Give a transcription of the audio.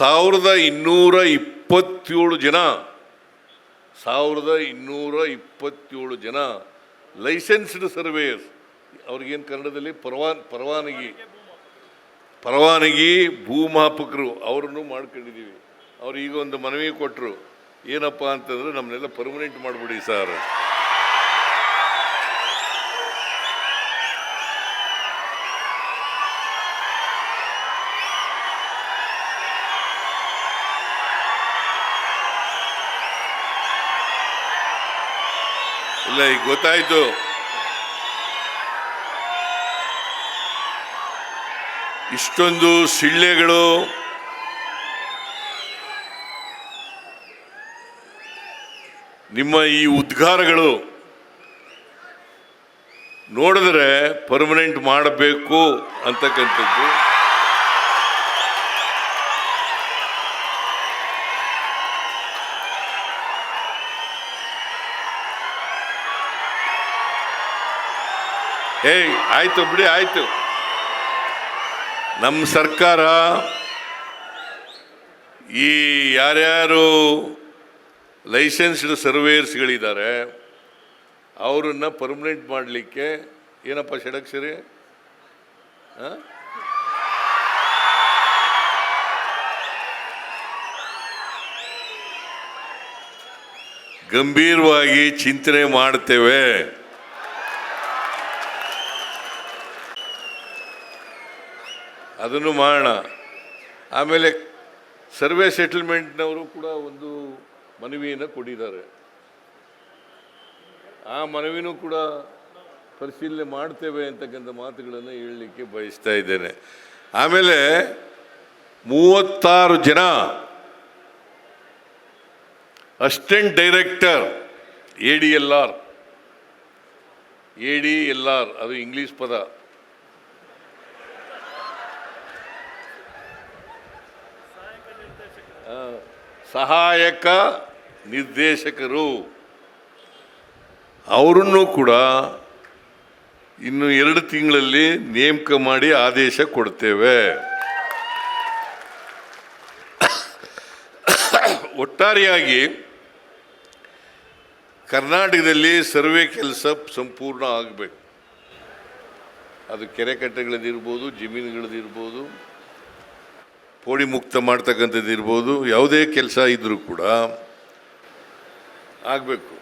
ಸಾವಿರದ ಇನ್ನೂರ ಇಪ್ಪತ್ತೇಳು ಜನ. ಸಾವಿರದ ಇನ್ನೂರ ಇಪ್ಪತ್ತೇಳು ಜನ. Licensed surveyors. ಅವ್ರಿಗೇನು ಕನ್ನಡದಲ್ಲಿ? ಪರವಾನ್, ಪರವಾನಗಿ. ಪರವಾನಗಿ, ಭೂಮಾಪಕರು. ಅವರನ್ನು ಮಾಡ್ಕೊಂಡಿದ್ದೀವಿ ಅವ್ರು ಈಗ ಒಂದು ಮನವಿ ಕೊಟ್ಟರು ಏನಪ್ಪ ಅಂತಂದ್ರೆ ನಮ್ಮನ್ನೆಲ್ಲ ಪರ್ಮನೆಂಟ್ ಮಾಡಿಬಿಡಿ ಸರ್. ಇಲ್ಲ ಈಗ ಗೊತ್ತಾಯ್ತು. ಇಷ್ಟೊಂದು ಸಿಳ್ಳೆಗಳು ನಿಮ್ಮ ಈ ಉದ್ಗಾರಗಳು ನೋಡಿದ್ರೆ ಪರ್ಮನೆಂಟ್ ಮಾಡಬೇಕು ಅಂತಕ್ಕಂಥದ್ದು. ಏಯ್, ಆಯ್ತು ಬಿಡಿ, ಆಯ್ತು. ನಮ್ಮ ಸರ್ಕಾರ ಈ ಯಾರ್ಯಾರು ಲೈಸೆನ್ಸ್ಡ್ ಸರ್ವೇಯರ್ಸ್ಗಳಿದ್ದಾರೆ, ಅವರನ್ನು ಪರ್ಮನೆಂಟ್ ಮಾಡಲಿಕ್ಕೆ ಏನಪ್ಪ ಷಡಕ್ಷರಿ? ಗಂಭೀರವಾಗಿ ಚಿಂತನೆ ಮಾಡ್ತೇವೆ. ಅದನ್ನು ಮಾಡೋಣ ಆಮೇಲೆ ಸರ್ವೆ ಸೆಟಲ್ಮೆಂಟ್ನವರು ಕೂಡ ಒಂದು ಮನವಿಯನ್ನು ಕೊಟ್ಟಿದ್ದಾರೆ. ಆ ಮನವಿನೂ ಕೂಡ ಪರಿಶೀಲನೆ ಮಾಡ್ತೇವೆ ಅಂತಕ್ಕಂಥ ಮಾತುಗಳನ್ನು ಹೇಳಲಿಕ್ಕೆ ಬಯಸ್ತಾ ಇದ್ದೇನೆ. ಆಮೇಲೆ ಮೂವತ್ತಾರು ಜನ assistant director, A D L R. A D L R, ಅದು ಇಂಗ್ಲೀಷ್ ಪದ. ಸಹಾಯಕ ನಿರ್ದೇಶಕರು. ಅವರನ್ನು ಕೂಡ ಇನ್ನು ಎರಡು ತಿಂಗಳಲ್ಲಿ ನೇಮಕ ಮಾಡಿ ಆದೇಶ ಕೊಡ್ತೇವೆ. ಒಟ್ಟಾರೆಯಾಗಿ ಕರ್ನಾಟಕದಲ್ಲಿ ಸರ್ವೆ ಕೆಲಸ ಸಂಪೂರ್ಣ ಆಗಬೇಕು. ಅದು ಕೆರೆ ಕಟ್ಟೆಗಳದ್ದಿರ್ಬೋದು ಜಮೀನುಗಳದ್ದಿರ್ಬೋದು ಪೋಡಿ ಮುಕ್ತ ಮಾಡ್ತಕ್ಕಂಥದ್ದು ಇರ್ಬೋದು ಯಾವುದೇ ಕೆಲಸ ಇದ್ದರೂ ಕೂಡ ಆಗಬೇಕು.